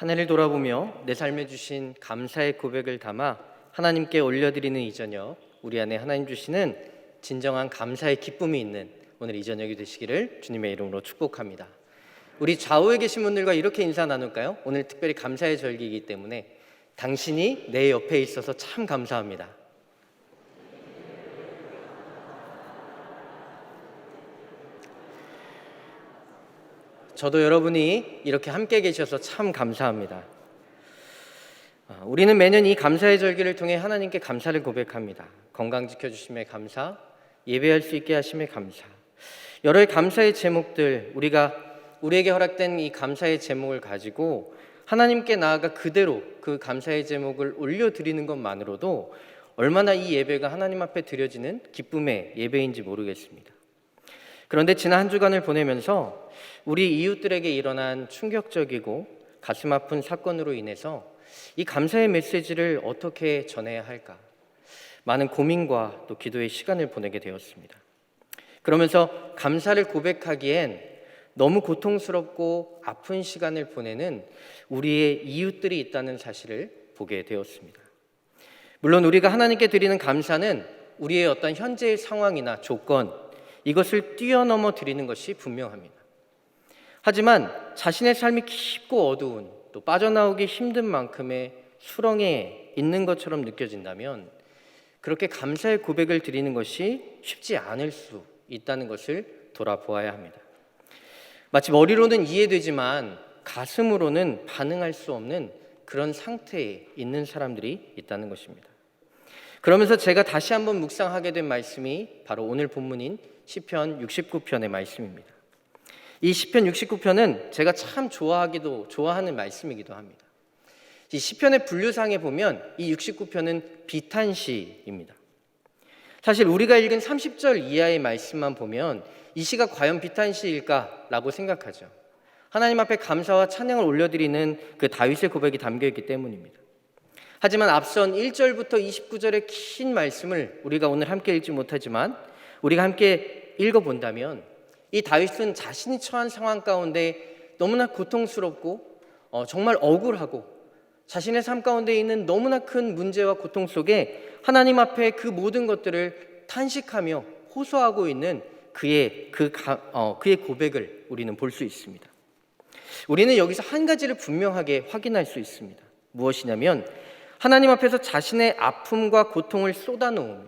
한 해를 돌아보며 내 삶에 주신 감사의 고백을 담아 하나님께 올려드리는 이 저녁 우리 안에 하나님 주시는 진정한 감사의 기쁨이 있는 오늘 이 저녁이 되시기를 주님의 이름으로 축복합니다. 우리 좌우에 계신 분들과 이렇게 인사 나눌까요? 오늘 특별히 감사의 절기이기 때문에 당신이 내 옆에 있어서 참 감사합니다. 저도 여러분이 이렇게 함께 계셔서 참 감사합니다. 아, 우리는 매년 이 감사의 절기를 통해 하나님께 감사를 고백합니다. 건강 지켜주심에 감사, 예배할 수 있게 하심에 감사. 여러 감사의 제목들 우리가 우리에게 허락된 이 감사의 제목을 가지고 하나님께 나아가 그대로 그 감사의 제목을 올려드리는 것만으로도 얼마나 이 예배가 하나님 앞에 드려지는 기쁨의 예배인지 모르겠습니다. 그런데 지난 한 주간을 보내면서 우리 이웃들에게 일어난 충격적이고 가슴 아픈 사건으로 인해서 이 감사의 메시지를 어떻게 전해야 할까 많은 고민과 또 기도의 시간을 보내게 되었습니다. 그러면서 감사를 고백하기엔 너무 고통스럽고 아픈 시간을 보내는 우리의 이웃들이 있다는 사실을 보게 되었습니다. 물론 우리가 하나님께 드리는 감사는 우리의 어떤 현재의 상황이나 조건 이것을 뛰어넘어 드리는 것이 분명합니다. 하지만 자신의 삶이 깊고 어두운 또 빠져나오기 힘든 만큼의 수렁에 있는 것처럼 느껴진다면 그렇게 감사의 고백을 드리는 것이 쉽지 않을 수 있다는 것을 돌아보아야 합니다. 마치 머리로는 이해되지만 가슴으로는 반응할 수 없는 그런 상태에 있는 사람들이 있다는 것입니다. 그러면서 제가 다시 한번 묵상하게 된 말씀이 바로 오늘 본문인 시편 69편의 말씀입니다. 이 시편 69편은 제가 참 좋아하기도 좋아하는 말씀이기도 합니다. 이 시편의 분류상에 보면 이 69편은 비탄시입니다. 사실 우리가 읽은 30절 이하의 말씀만 보면 이 시가 과연 비탄시일까라고 생각하죠. 하나님 앞에 감사와 찬양을 올려드리는 그 다윗의 고백이 담겨 있기 때문입니다. 하지만 앞선 1절부터 29절의 긴 말씀을 우리가 오늘 함께 읽지 못하지만 우리가 함께 읽어 본다면 이 다윗은 자신이 처한 상황 가운데 너무나 고통스럽고 어, 정말 억울하고 자신의 삶 가운데 있는 너무나 큰 문제와 고통 속에 하나님 앞에 그 모든 것들을 탄식하며 호소하고 있는 그의 그 가, 어, 그의 고백을 우리는 볼 수 있습니다. 우리는 여기서 한 가지를 분명하게 확인할 수 있습니다. 무엇이냐면 하나님 앞에서 자신의 아픔과 고통을 쏟아놓으며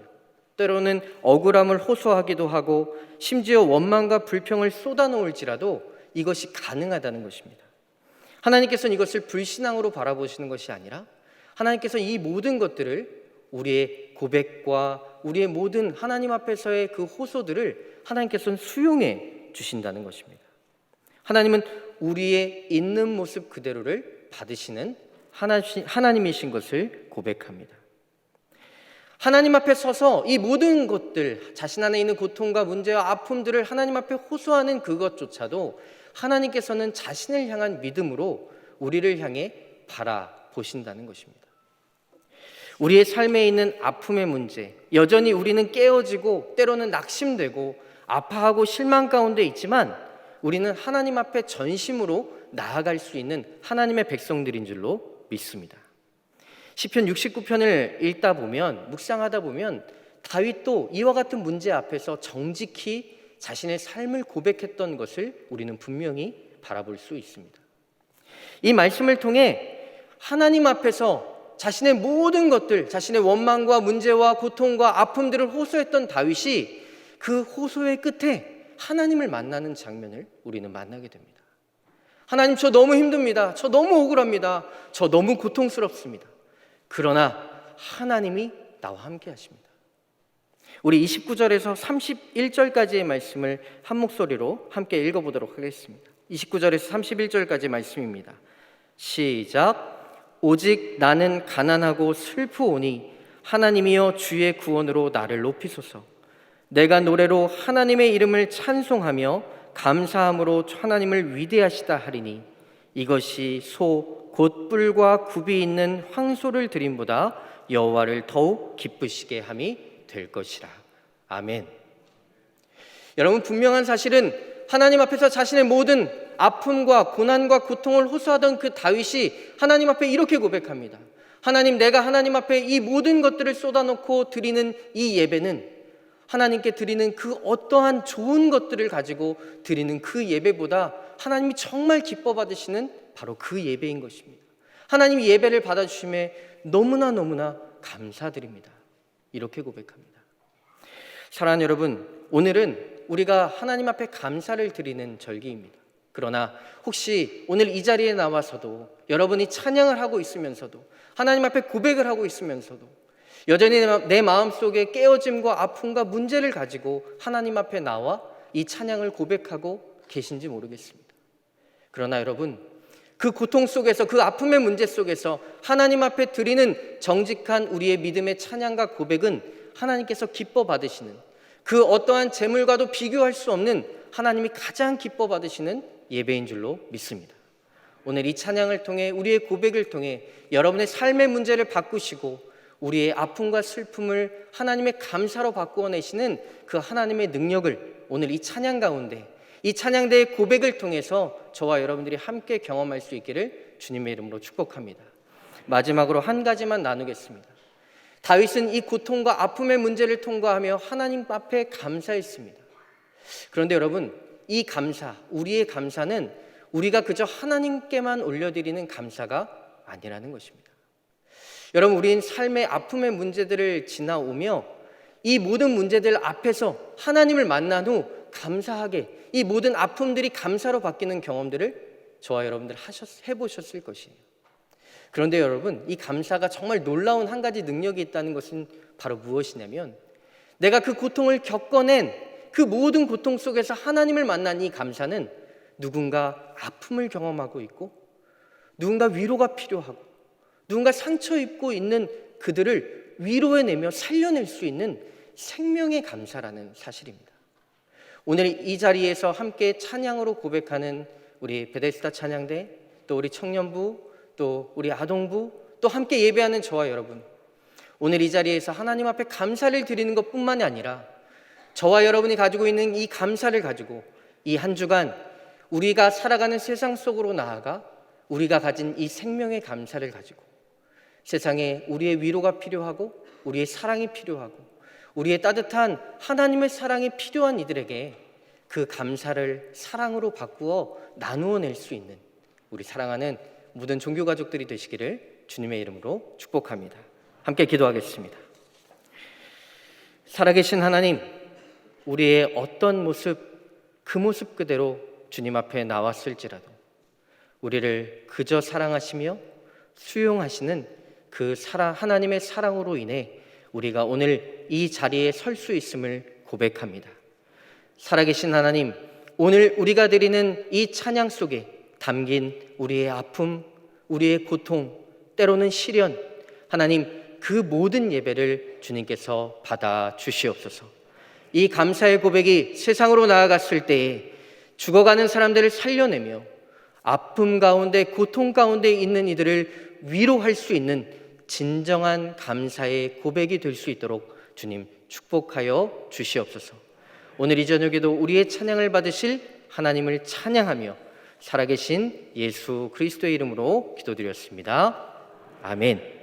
때로는 억울함을 호소하기도 하고 심지어 원망과 불평을 쏟아놓을지라도 이것이 가능하다는 것입니다. 하나님께서는 이것을 불신앙으로 바라보시는 것이 아니라 하나님께서 이 모든 것들을 우리의 고백과 우리의 모든 하나님 앞에서의 그 호소들을 하나님께서는 수용해 주신다는 것입니다. 하나님은 우리의 있는 모습 그대로를 받으시는 하나님이신 것을 고백합니다. 하나님 앞에 서서 이 모든 것들, 자신 안에 있는 고통과 문제와 아픔들을 하나님 앞에 호소하는 그것조차도 하나님께서는 자신을 향한 믿음으로 우리를 향해 바라보신다는 것입니다. 우리의 삶에 있는 아픔의 문제, 여전히 우리는 깨어지고 때로는 낙심되고 아파하고 실망 가운데 있지만 우리는 하나님 앞에 전심으로 나아갈 수 있는 하나님의 백성들인 줄로 믿습니다. 시편 69편을 읽다 보면 묵상하다 보면 다윗도 이와 같은 문제 앞에서 정직히 자신의 삶을 고백했던 것을 우리는 분명히 바라볼 수 있습니다. 이 말씀을 통해 하나님 앞에서 자신의 모든 것들, 자신의 원망과 문제와 고통과 아픔들을 호소했던 다윗이 그 호소의 끝에 하나님을 만나는 장면을 우리는 만나게 됩니다. 하나님, 저 너무 힘듭니다. 저 너무 억울합니다. 저 너무 고통스럽습니다. 그러나 하나님이 나와 함께 하십니다. 우리 29절에서 31절까지의 말씀을 한 목소리로 함께 읽어보도록 하겠습니다. 29절에서 31절까지 말씀입니다. 시작. 오직 나는 가난하고 슬프오니 하나님이여 주의 구원으로 나를 높이소서. 내가 노래로 하나님의 이름을 찬송하며 감사함으로 하나님을 위대하시다 하리니 이것이 소 곧 뿔과 굽이 있는 황소를 드림보다 여호와를 더욱 기쁘시게 함이 될 것이라. 아멘. 여러분 분명한 사실은 하나님 앞에서 자신의 모든 아픔과 고난과 고통을 호소하던 그 다윗이 하나님 앞에 이렇게 고백합니다. 하나님, 내가 하나님 앞에 이 모든 것들을 쏟아놓고 드리는 이 예배는 하나님께 드리는 그 어떠한 좋은 것들을 가지고 드리는 그 예배보다 하나님이 정말 기뻐 받으시는 바로 그 예배인 것입니다. 하나님이 예배를 받아주심에 너무나 너무나 감사드립니다. 이렇게 고백합니다. 사랑하는 여러분, 오늘은 우리가 하나님 앞에 감사를 드리는 절기입니다. 그러나 혹시 오늘 이 자리에 나와서도 여러분이 찬양을 하고 있으면서도 하나님 앞에 고백을 하고 있으면서도 여전히 내 마음 속에 깨어짐과 아픔과 문제를 가지고 하나님 앞에 나와 이 찬양을 고백하고 계신지 모르겠습니다. 그러나 여러분, 그 고통 속에서 그 아픔의 문제 속에서 하나님 앞에 드리는 정직한 우리의 믿음의 찬양과 고백은 하나님께서 기뻐 받으시는 그 어떠한 재물과도 비교할 수 없는 하나님이 가장 기뻐 받으시는 예배인 줄로 믿습니다. 오늘 이 찬양을 통해 우리의 고백을 통해 여러분의 삶의 문제를 바꾸시고 우리의 아픔과 슬픔을 하나님의 감사로 바꾸어 내시는 그 하나님의 능력을 오늘 이 찬양 가운데 이 찬양대의 고백을 통해서 저와 여러분들이 함께 경험할 수 있기를 주님의 이름으로 축복합니다. 마지막으로 한 가지만 나누겠습니다. 다윗은 이 고통과 아픔의 문제를 통과하며 하나님 앞에 감사했습니다. 그런데 여러분, 이 감사, 우리의 감사는 우리가 그저 하나님께만 올려드리는 감사가 아니라는 것입니다. 여러분, 우린 삶의 아픔의 문제들을 지나오며 이 모든 문제들 앞에서 하나님을 만난 후 감사하게 이 모든 아픔들이 감사로 바뀌는 경험들을 저와 여러분들 하셨, 해보셨을 것이에요. 그런데 여러분, 이 감사가 정말 놀라운 한 가지 능력이 있다는 것은 바로 무엇이냐면 내가 그 고통을 겪어낸 그 모든 고통 속에서 하나님을 만난 이 감사는 누군가 아픔을 경험하고 있고 누군가 위로가 필요하고 누군가 상처 입고 있는 그들을 위로해내며 살려낼 수 있는 생명의 감사라는 사실입니다. 오늘 이 자리에서 함께 찬양으로 고백하는 우리 베데스다 찬양대 또 우리 청년부 또 우리 아동부 또 함께 예배하는 저와 여러분 오늘 이 자리에서 하나님 앞에 감사를 드리는 것 뿐만이 아니라 저와 여러분이 가지고 있는 이 감사를 가지고 이 한 주간 우리가 살아가는 세상 속으로 나아가 우리가 가진 이 생명의 감사를 가지고 세상에 우리의 위로가 필요하고 우리의 사랑이 필요하고 우리의 따뜻한 하나님의 사랑이 필요한 이들에게 그 감사를 사랑으로 바꾸어 나누어 낼 수 있는 우리 사랑하는 모든 종교 가족들이 되시기를 주님의 이름으로 축복합니다. 함께 기도하겠습니다. 살아계신 하나님, 우리의 어떤 모습, 그 모습 그대로 주님 앞에 나왔을지라도 우리를 그저 사랑하시며 수용하시는 그 사랑, 하나님의 사랑으로 인해 우리가 오늘 이 자리에 설 수 있음을 고백합니다. 살아계신 하나님, 오늘 우리가 드리는 이 찬양 속에 담긴 우리의 아픔, 우리의 고통, 때로는 시련, 하나님 그 모든 예배를 주님께서 받아 주시옵소서. 이 감사의 고백이 세상으로 나아갔을 때에 죽어가는 사람들을 살려내며 아픔 가운데 고통 가운데 있는 이들을 위로할 수 있는 진정한 감사의 고백이 될 수 있도록 주님 축복하여 주시옵소서. 오늘 이 저녁에도 우리의 찬양을 받으실 하나님을 찬양하며 살아계신 예수 그리스도의 이름으로 기도드렸습니다. 아멘.